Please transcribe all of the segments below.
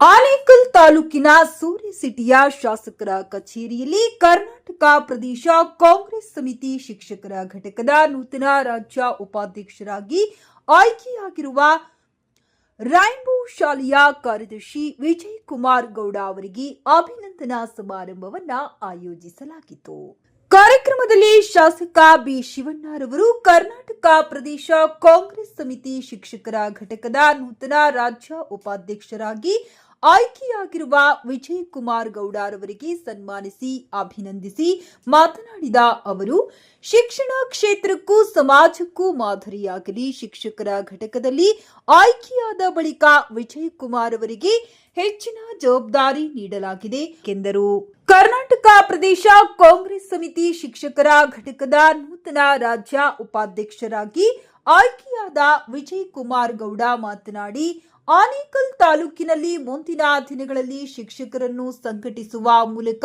ಆನೇಕಲ್ ತಾಲೂಕಿನ ಸೂರಿ ಸಿಟಿಯ ಶಾಸಕರ ಕಚೇರಿಯಲ್ಲಿ ಕರ್ನಾಟಕ ಪ್ರದೇಶ ಕಾಂಗ್ರೆಸ್ ಸಮಿತಿ ಶಿಕ್ಷಕರ ಘಟಕದ ನೂತನ ರಾಜ್ಯ ಉಪಾಧ್ಯಕ್ಷರಾಗಿ ಆಯ್ಕೆಯಾಗಿರುವ ರೈನ್ಬೋ ಶಾಲೆಯ ಕಾರ್ಯದರ್ಶಿ ವಿಜಯ್ ಕುಮಾರ್ ಗೌಡ ಅವರಿಗೆ ಅಭಿನಂದನಾ ಸಮಾರಂಭವನ್ನ ಆಯೋಜಿಸಲಾಗಿತ್ತು. ಕಾರ್ಯಕ್ರಮದಲ್ಲಿ ಶಾಸಕ ಬಿ ಶಿವಣ್ಣರವರು ಕರ್ನಾಟಕ ಪ್ರದೇಶ ಕಾಂಗ್ರೆಸ್ ಸಮಿತಿ ಶಿಕ್ಷಕರ ಘಟಕದ ನೂತನ ರಾಜ್ಯ ಉಪಾಧ್ಯಕ್ಷರಾಗಿ ಆಯ್ಕೆಯಾಗಿರುವ ವಿಜಯ್ ಕುಮಾರ್ ಗೌಡರವರಿಗೆ ಸನ್ಮಾನಿಸಿ, ಅಭಿನಂದಿಸಿ ಮಾತನಾಡಿದ ಅವರು, ಶಿಕ್ಷಣ ಕ್ಷೇತ್ರಕ್ಕೂ ಸಮಾಜಕ್ಕೂ ಮಾದರಿಯಾಗಲಿ. ಶಿಕ್ಷಕರ ಘಟಕದಲ್ಲಿ ಆಯ್ಕೆಯಾದ ಬಳಿಕ ವಿಜಯ್ ಕುಮಾರ್ ಅವರಿಗೆ ಹೆಚ್ಚಿನ ಜವಾಬ್ದಾರಿ ನೀಡಲಾಗಿದೆ ಎಂದರು. ಕರ್ನಾಟಕ ಪ್ರದೇಶ ಕಾಂಗ್ರೆಸ್ ಸಮಿತಿ ಶಿಕ್ಷಕರ ಘಟಕದ ನೂತನ ರಾಜ್ಯ ಉಪಾಧ್ಯಕ್ಷರಾಗಿ ಆಯ್ಕೆಯಾದ ವಿಜಯ್ ಕುಮಾರ್ ಗೌಡ ಮಾತನಾಡಿ, ಆನೇಕಲ್ ತಾಲೂಕಿನಲ್ಲಿ ಮುಂದಿನ ದಿನಗಳಲ್ಲಿ ಶಿಕ್ಷಕರನ್ನು ಸಂಘಟಿಸುವ ಮೂಲಕ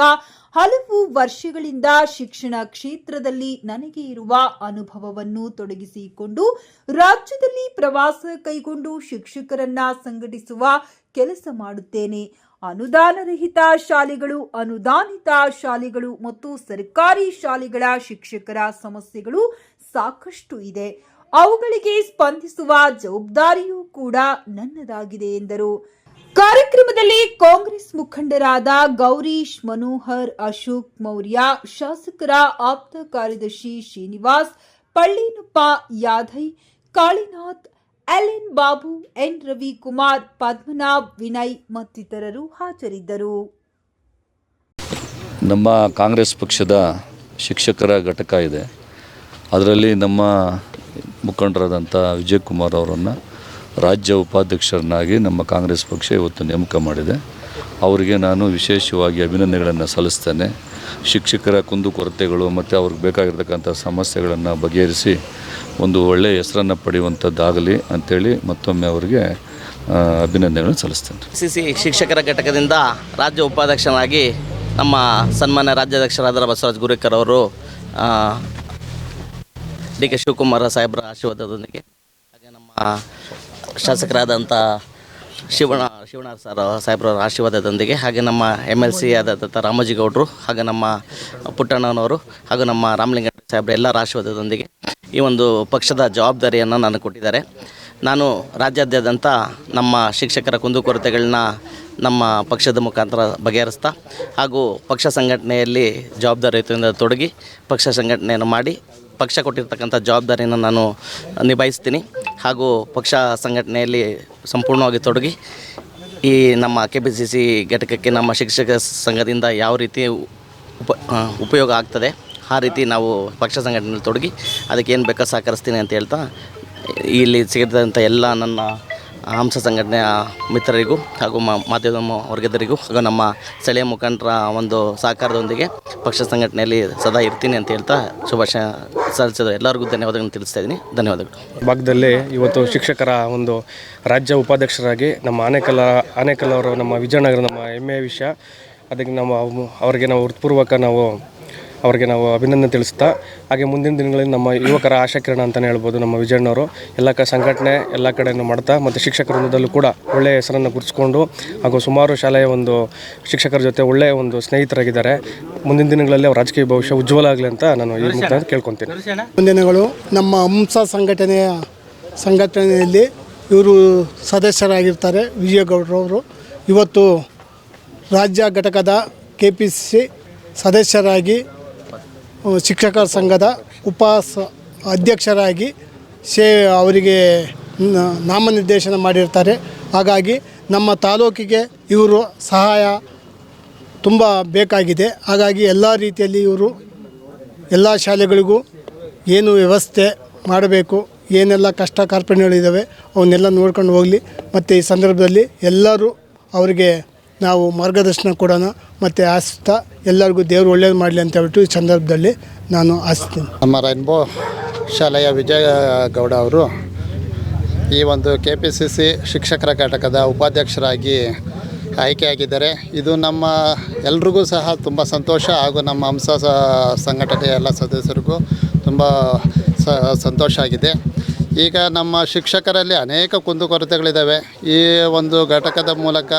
ಹಲವು ವರ್ಷಗಳಿಂದ ಶಿಕ್ಷಣ ಕ್ಷೇತ್ರದಲ್ಲಿ ನನಗೆ ಇರುವ ಅನುಭವವನ್ನು ತೊಡಗಿಸಿಕೊಂಡು ರಾಜ್ಯದಲ್ಲಿ ಪ್ರವಾಸ ಕೈಗೊಂಡು ಶಿಕ್ಷಕರನ್ನ ಸಂಘಟಿಸುವ ಕೆಲಸ ಮಾಡುತ್ತೇನೆ. ಅನುದಾನರಹಿತ ಶಾಲೆಗಳು, ಅನುದಾನಿತ ಶಾಲೆಗಳು ಮತ್ತು ಸರ್ಕಾರಿ ಶಾಲೆಗಳ ಶಿಕ್ಷಕರ ಸಮಸ್ಯೆಗಳು ಸಾಕಷ್ಟು ಇದೆ. ಅವುಗಳಿಗೆ ಸ್ಪಂದಿಸುವ ಜವಾಬ್ದಾರಿಯೂ ಕೂಡ ನನ್ನದಾಗಿದೆ ಎಂದರು. ಕಾರ್ಯಕ್ರಮದಲ್ಲಿ ಕಾಂಗ್ರೆಸ್ ಮುಖಂಡರಾದ ಗೌರೀಶ್ ಮನೋಹರ್, ಅಶೋಕ್ ಮೌರ್ಯ, ಶಾಸಕರ ಆಪ್ತ ಕಾರ್ಯದರ್ಶಿ Srinivas, Pallinappa ಯಾದೈ Kalinath, L N Babu, N Ravikumar, Padmanabh, Vinay ಮತ್ತಿತರರು ಹಾಜರಿದ್ದರು. ನಮ್ಮ ಕಾಂಗ್ರೆಸ್ ಪಕ್ಷದ ಶಿಕ್ಷಕರ ಘಟಕ ಇದೆ. ಅದರಲ್ಲಿ ನಮ್ಮ ಮುಖಂಡರಾದಂಥ ವಿಜಯ್ ಕುಮಾರ್ ಅವರನ್ನು ರಾಜ್ಯ ಉಪಾಧ್ಯಕ್ಷರನ್ನಾಗಿ ನಮ್ಮ ಕಾಂಗ್ರೆಸ್ ಪಕ್ಷ ಇವತ್ತು ನೇಮಕ ಮಾಡಿದೆ. ಅವರಿಗೆ ನಾನು ವಿಶೇಷವಾಗಿ ಅಭಿನಂದನೆಗಳನ್ನು ಸಲ್ಲಿಸ್ತೇನೆ. ಶಿಕ್ಷಕರ ಕುಂದುಕೊರತೆಗಳು ಮತ್ತು ಅವ್ರಿಗೆ ಬೇಕಾಗಿರ್ತಕ್ಕಂಥ ಸಮಸ್ಯೆಗಳನ್ನು ಬಗೆಹರಿಸಿ ಒಂದು ಒಳ್ಳೆಯ ಹೆಸರನ್ನು ಪಡೆಯುವಂಥದ್ದಾಗಲಿ ಅಂಥೇಳಿ ಮತ್ತೊಮ್ಮೆ ಅವರಿಗೆ ಅಭಿನಂದನೆಗಳನ್ನು ಸಲ್ಲಿಸ್ತೇನೆ. ಸಿ ಸಿ ಶಿಕ್ಷಕರ ಘಟಕದಿಂದ ರಾಜ್ಯ ಉಪಾಧ್ಯಕ್ಷನಾಗಿ ನಮ್ಮ ಸನ್ಮಾನ್ಯ ರಾಜ್ಯಾಧ್ಯಕ್ಷರಾದ ಬಸವರಾಜ್ ಗುರೇಕರ್ ಅವರು ಡಿ ಕೆ ಶಿವಕುಮಾರ ಸಾಹೇಬರ ಆಶೀರ್ವಾದದೊಂದಿಗೆ ಹಾಗೆ ನಮ್ಮ ಶಾಸಕರಾದಂಥ ಶಿವಣ ಶಿವಣ್ಣ ಸರ್ ಸಾಹೇಬ್ರ ಆಶೀರ್ವಾದದೊಂದಿಗೆ ಹಾಗೆ ನಮ್ಮ ಎಂ ಎಲ್ ಸಿ ಆದಂಥ ರಾಮೋಜಿಗೌಡರು ಹಾಗೆ ನಮ್ಮ ಪುಟ್ಟಣ್ಣನವರು ಹಾಗೂ ನಮ್ಮ ರಾಮಲಿಂಗ ಸಾಹೇಬ್ರ ಎಲ್ಲರ ಆಶೀರ್ವಾದದೊಂದಿಗೆ ಈ ಒಂದು ಪಕ್ಷದ ಜವಾಬ್ದಾರಿಯನ್ನು ನಾನು ಕೊಟ್ಟಿದ್ದಾರೆ. ನಾನು ರಾಜ್ಯಾದ್ಯಂತ ನಮ್ಮ ಶಿಕ್ಷಕರ ಕುಂದುಕೊರತೆಗಳನ್ನ ನಮ್ಮ ಪಕ್ಷದ ಮುಖಾಂತರ ಬಗೆಹರಿಸ್ತಾ ಹಾಗೂ ಪಕ್ಷ ಸಂಘಟನೆಯಲ್ಲಿ ಜವಾಬ್ದಾರಿಯುತದಿಂದ ತೊಡಗಿ ಪಕ್ಷ ಸಂಘಟನೆಯನ್ನು ಮಾಡಿ ಪಕ್ಷ ಕೊಟ್ಟಿರ್ತಕ್ಕಂಥ ಜವಾಬ್ದಾರಿಯನ್ನು ನಾನು ನಿಭಾಯಿಸ್ತೀನಿ ಹಾಗೂ ಪಕ್ಷ ಸಂಘಟನೆಯಲ್ಲಿ ಸಂಪೂರ್ಣವಾಗಿ ತೊಡಗಿ ಈ ನಮ್ಮ ಕೆ ಪಿ ಸಿ ಸಿ ಘಟಕಕ್ಕೆ ನಮ್ಮ ಶಿಕ್ಷಕ ಸಂಘದಿಂದ ಯಾವ ರೀತಿ ಉಪ ಉಪಯೋಗ ಆಗ್ತದೆ, ಆ ರೀತಿ ನಾವು ಪಕ್ಷ ಸಂಘಟನೆಯಲ್ಲಿ ತೊಡಗಿ ಅದಕ್ಕೆ ಏನು ಬೇಕೋ ಸಹಕರಿಸ್ತೀನಿ ಅಂತ ಹೇಳ್ತಾ ಇಲ್ಲಿ ಸಿಗದಂಥ ಎಲ್ಲ ನನ್ನ ಹಂಸ ಸಂಘಟನೆಯ ಮಿತ್ರರಿಗೂ ಹಾಗೂ ಮಾಧ್ಯಮ ವರ್ಗದರಿಗೂ ಹಾಗೂ ನಮ್ಮ ಸ್ಥಳೀಯ ಮುಖಂಡರ ಒಂದು ಸಹಕಾರದೊಂದಿಗೆ ಪಕ್ಷ ಸಂಘಟನೆಯಲ್ಲಿ ಸದಾ ಇರ್ತೀನಿ ಅಂತ ಹೇಳ್ತಾ ಶುಭಾಶಯ ಸಲ್ಲಿಸಿದ ಎಲ್ಲರಿಗೂ ಧನ್ಯವಾದಗಳನ್ನು ತಿಳಿಸ್ತಾ ಇದ್ದೀನಿ. ಧನ್ಯವಾದಗಳು. ಭಾಗದಲ್ಲಿ ಇವತ್ತು ಶಿಕ್ಷಕರ ಒಂದು ರಾಜ್ಯ ಉಪಾಧ್ಯಕ್ಷರಾಗಿ ನಮ್ಮ ಆನೇಕಲ್ಲ, ಆನೇಕಲ್ ಅವರು ನಮ್ಮ ವಿಜಯನಗರ ನಮ್ಮ ಹೆಮ್ಮೆಯ ವಿಷಯ. ಅದಕ್ಕೆ ನಾವು ಅವರಿಗೆ ನಾವು ಹೃತ್ಪೂರ್ವಕ ನಾವು ಅವರಿಗೆ ನಾವು ಅಭಿನಂದನೆ ತಿಳಿಸ್ತಾ ಹಾಗೆ ಮುಂದಿನ ದಿನಗಳಲ್ಲಿ ನಮ್ಮ ಯುವಕರ ಆಶಾಕಿರಣ ಅಂತಲೇ ಹೇಳ್ಬೋದು ನಮ್ಮ ವಿಜಯಣ್ಣವರು. ಎಲ್ಲ ಕ ಸಂಘಟನೆ ಎಲ್ಲ ಕಡೆಯೂ ಮಾಡ್ತಾ ಮತ್ತು ಶಿಕ್ಷಕರ ವೃಂದದಲ್ಲೂ ಕೂಡ ಒಳ್ಳೆಯ ಹೆಸರನ್ನು ಗುರುತಿಸ್ಕೊಂಡು ಹಾಗೂ ಸುಮಾರು ಶಾಲೆಯ ಒಂದು ಶಿಕ್ಷಕರ ಜೊತೆ ಒಳ್ಳೆಯ ಒಂದು ಸ್ನೇಹಿತರಾಗಿದ್ದಾರೆ. ಮುಂದಿನ ದಿನಗಳಲ್ಲಿ ಅವ್ರ ರಾಜಕೀಯ ಭವಿಷ್ಯ ಉಜ್ವಲ ಆಗಲಿ ಅಂತ ನಾನು ಈ ಮುಖಾಂತರ ಕೇಳ್ಕೊತೀನಿ. ದಿನಗಳು ನಮ್ಮ ಹಂಸ ಸಂಘಟನೆಯ ಸಂಘಟನೆಯಲ್ಲಿ ಇವರು ಸದಸ್ಯರಾಗಿರ್ತಾರೆ ವಿಜಯಗೌಡರವರು ಇವತ್ತು ರಾಜ್ಯ ಘಟಕದ ಕೆ ಪಿ ಸಿ ಸದಸ್ಯರಾಗಿ ಶಿಕ್ಷಕರ ಸಂಘದ ಉಪಾಸ ಅಧ್ಯಕ್ಷರಾಗಿ ಸೇ ಅವರಿಗೆ ನಾಮನಿರ್ದೇಶನ ಮಾಡಿರ್ತಾರೆ. ಹಾಗಾಗಿ ನಮ್ಮ ತಾಲೂಕಿಗೆ ಇವರು ಸಹಾಯ ತುಂಬ ಬೇಕಾಗಿದೆ. ಹಾಗಾಗಿ ಎಲ್ಲ ರೀತಿಯಲ್ಲಿ ಇವರು ಎಲ್ಲ ಶಾಲೆಗಳಿಗೂ ಏನು ವ್ಯವಸ್ಥೆ ಮಾಡಬೇಕು, ಏನೆಲ್ಲ ಕಷ್ಟ ಕಾರ್ಪಣ್ಯಗಳಿದ್ದಾವೆ ಅವನ್ನೆಲ್ಲ ನೋಡ್ಕೊಂಡು ಹೋಗಲಿ. ಮತ್ತು ಈ ಸಂದರ್ಭದಲ್ಲಿ ಎಲ್ಲರೂ ಅವರಿಗೆ ನಾವು ಮಾರ್ಗದರ್ಶನ ಕೊಡೋಣ ಮತ್ತು ಆಸ್ತ ಎಲ್ಲರಿಗೂ ದೇವರು ಒಳ್ಳೇದು ಮಾಡಲಿ ಅಂತ ಹೇಳ್ಬಿಟ್ಟು ಈ ಸಂದರ್ಭದಲ್ಲಿ ನಾನು ಆಸ್ತೀನಿ ನಮ್ಮ ರೈನ್ಬೋ ಶಾಲೆಯ ವಿಜಯ ಗೌಡ ಅವರು ಈ ಒಂದು ಕೆ ಪಿ ಸಿ ಸಿ ಶಿಕ್ಷಕರ ಘಟಕದ ಉಪಾಧ್ಯಕ್ಷರಾಗಿ ಆಯ್ಕೆಯಾಗಿದ್ದಾರೆ. ಇದು ನಮ್ಮ ಎಲ್ರಿಗೂ ಸಹ ತುಂಬ ಸಂತೋಷ ಹಾಗೂ ನಮ್ಮ ಹಂಸ ಸಂಘಟನೆಯ ಎಲ್ಲ ಸದಸ್ಯರಿಗೂ ತುಂಬ ಸಂತೋಷ ಆಗಿದೆ. ಈಗ ನಮ್ಮ ಶಿಕ್ಷಕರಲ್ಲಿ ಅನೇಕ ಕುಂದುಕೊರತೆಗಳಿದ್ದಾವೆ. ಈ ಒಂದು ಘಟಕದ ಮೂಲಕ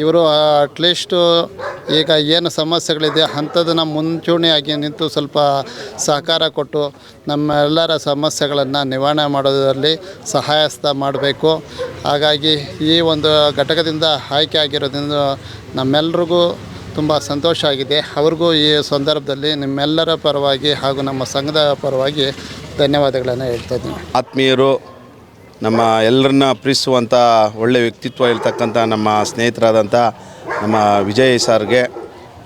ಇವರು ಅಟ್ಲೀಸ್ಟು ಈಗ ಏನು ಸಮಸ್ಯೆಗಳಿದೆ ಅಂಥದ್ದನ್ನು ಮುಂಚೂಣಿಯಾಗಿ ನಿಂತು ಸ್ವಲ್ಪ ಸಹಕಾರ ಕೊಟ್ಟು ನಮ್ಮೆಲ್ಲರ ಸಮಸ್ಯೆಗಳನ್ನು ನಿವಾರಣೆ ಮಾಡೋದರಲ್ಲಿ ಸಹಾಯಸ್ಥ ಮಾಡಬೇಕು. ಹಾಗಾಗಿ ಈ ಒಂದು ಘಟಕದಿಂದ ಆಯ್ಕೆ ಆಗಿರೋದ್ರಿಂದ ನಮ್ಮೆಲ್ರಿಗೂ ತುಂಬ ಸಂತೋಷ ಆಗಿದೆ. ಅವ್ರಿಗೂ ಈ ಸಂದರ್ಭದಲ್ಲಿ ನಿಮ್ಮೆಲ್ಲರ ಪರವಾಗಿ ಹಾಗೂ ನಮ್ಮ ಸಂಘದ ಪರವಾಗಿ ಧನ್ಯವಾದಗಳನ್ನು ಹೇಳ್ತಾ ಇದ್ದೀನಿ. ಆತ್ಮೀಯರು ನಮ್ಮ ಎಲ್ಲರನ್ನ ಪ್ರೀತಿಸುವಂಥ ಒಳ್ಳೆಯ ವ್ಯಕ್ತಿತ್ವ ಇರ್ತಕ್ಕಂಥ ನಮ್ಮ ಸ್ನೇಹಿತರಾದಂಥ ನಮ್ಮ ವಿಜಯ್ ಸಾರ್ಗೆ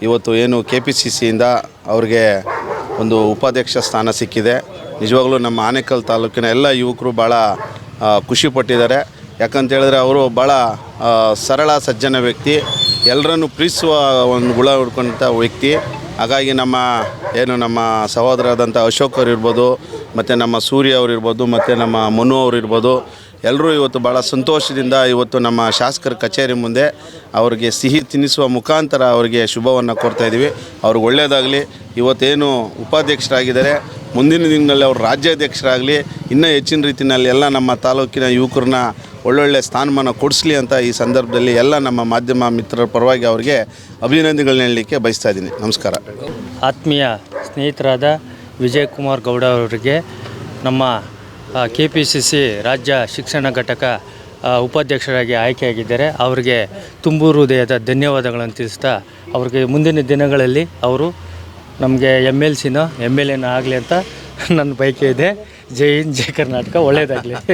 ಇವತ್ತು ಏನು ಕೆ ಪಿ ಸಿ ಸಿಯಿಂದ ಅವ್ರಿಗೆ ಒಂದು ಉಪಾಧ್ಯಕ್ಷ ಸ್ಥಾನ ಸಿಕ್ಕಿದೆ. ನಿಜವಾಗ್ಲೂ ನಮ್ಮ ಆನೇಕಲ್ ತಾಲೂಕಿನ ಎಲ್ಲ ಯುವಕರು ಭಾಳ ಖುಷಿಪಟ್ಟಿದ್ದಾರೆ ಯಾಕಂತೇಳಿದ್ರೆ ಅವರು ಭಾಳ ಸರಳ, ಸಜ್ಜನ ವ್ಯಕ್ತಿ. ಎಲ್ಲರನ್ನು ಪ್ರೀತಿಸುವ ಒಂದು ಗುಣ ಹುಡ್ಕೊಂಥ ವ್ಯಕ್ತಿ. ಹಾಗಾಗಿ ನಮ್ಮ ಏನು ನಮ್ಮ ಸಹೋದರರಾದಂಥ ಅಶೋಕ್ ಅವ್ರು ಇರ್ಬೋದು, ಮತ್ತು ನಮ್ಮ ಸೂರ್ಯ ಅವ್ರು ಇರ್ಬೋದು, ಮತ್ತು ನಮ್ಮ ಮನು ಅವ್ರು ಇರ್ಬೋದು ಎಲ್ಲರೂ ಇವತ್ತು ಭಾಳ ಸಂತೋಷದಿಂದ ಇವತ್ತು ನಮ್ಮ ಶಾಸಕರ ಕಚೇರಿ ಮುಂದೆ ಅವರಿಗೆ ಸಿಹಿ ತಿನ್ನಿಸುವ ಮುಖಾಂತರ ಅವರಿಗೆ ಶುಭವನ್ನು ಕೊಡ್ತಾ ಇದ್ದೀವಿ. ಅವ್ರಿಗೆ ಒಳ್ಳೆಯದಾಗಲಿ ಇವತ್ತೇನು ಉಪಾಧ್ಯಕ್ಷರಾಗಿದ್ದಾರೆ, ಮುಂದಿನ ದಿನಗಳಲ್ಲಿ ಅವರು ರಾಜ್ಯಾಧ್ಯಕ್ಷರಾಗಲಿ, ಇನ್ನೂ ಹೆಚ್ಚಿನ ರೀತಿಯಲ್ಲಿ ಎಲ್ಲ ನಮ್ಮ ತಾಲೂಕಿನ ಯುವಕರನ್ನ ಒಳ್ಳೊಳ್ಳೆ ಸ್ಥಾನಮಾನ ಕೊಡಿಸ್ಲಿ ಅಂತ ಈ ಸಂದರ್ಭದಲ್ಲಿ ಎಲ್ಲ ನಮ್ಮ ಮಾಧ್ಯಮ ಮಿತ್ರರ ಪರವಾಗಿ ಅವರಿಗೆ ಅಭಿನಂದನೆಗಳನ್ನ ಹೇಳಲಿಕ್ಕೆ ಬಯಸ್ತಾ ಇದ್ದೀನಿ. ನಮಸ್ಕಾರ. ಆತ್ಮೀಯ ಸ್ನೇಹಿತರಾದ ವಿಜಯ್ ಕುಮಾರ್ ಗೌಡ ಅವರಿಗೆ ನಮ್ಮ ಕೆ ಪಿ ಸಿ ಸಿ ರಾಜ್ಯ ಶಿಕ್ಷಣ ಘಟಕ ಉಪಾಧ್ಯಕ್ಷರಾಗಿ ಆಯ್ಕೆಯಾಗಿದ್ದಾರೆ. ಅವರಿಗೆ ತುಂಬು ಹೃದಯದ ಧನ್ಯವಾದಗಳನ್ನು ತಿಳಿಸ್ತಾ ಅವ್ರಿಗೆ ಮುಂದಿನ ದಿನಗಳಲ್ಲಿ ಅವರು ನಮಗೆ ಎಂ ಎಲ್ ಸಿನೋ ಎಂ ಎಲ್ ಎನೋ ಆಗಲಿ ಅಂತ ನನ್ನ ಬಯಕೆ ಇದೆ. ಜೈ ಹಿಂದ್, ಜೈ ಕರ್ನಾಟಕ ಒಳ್ಳೆಯದಾಗಲಿ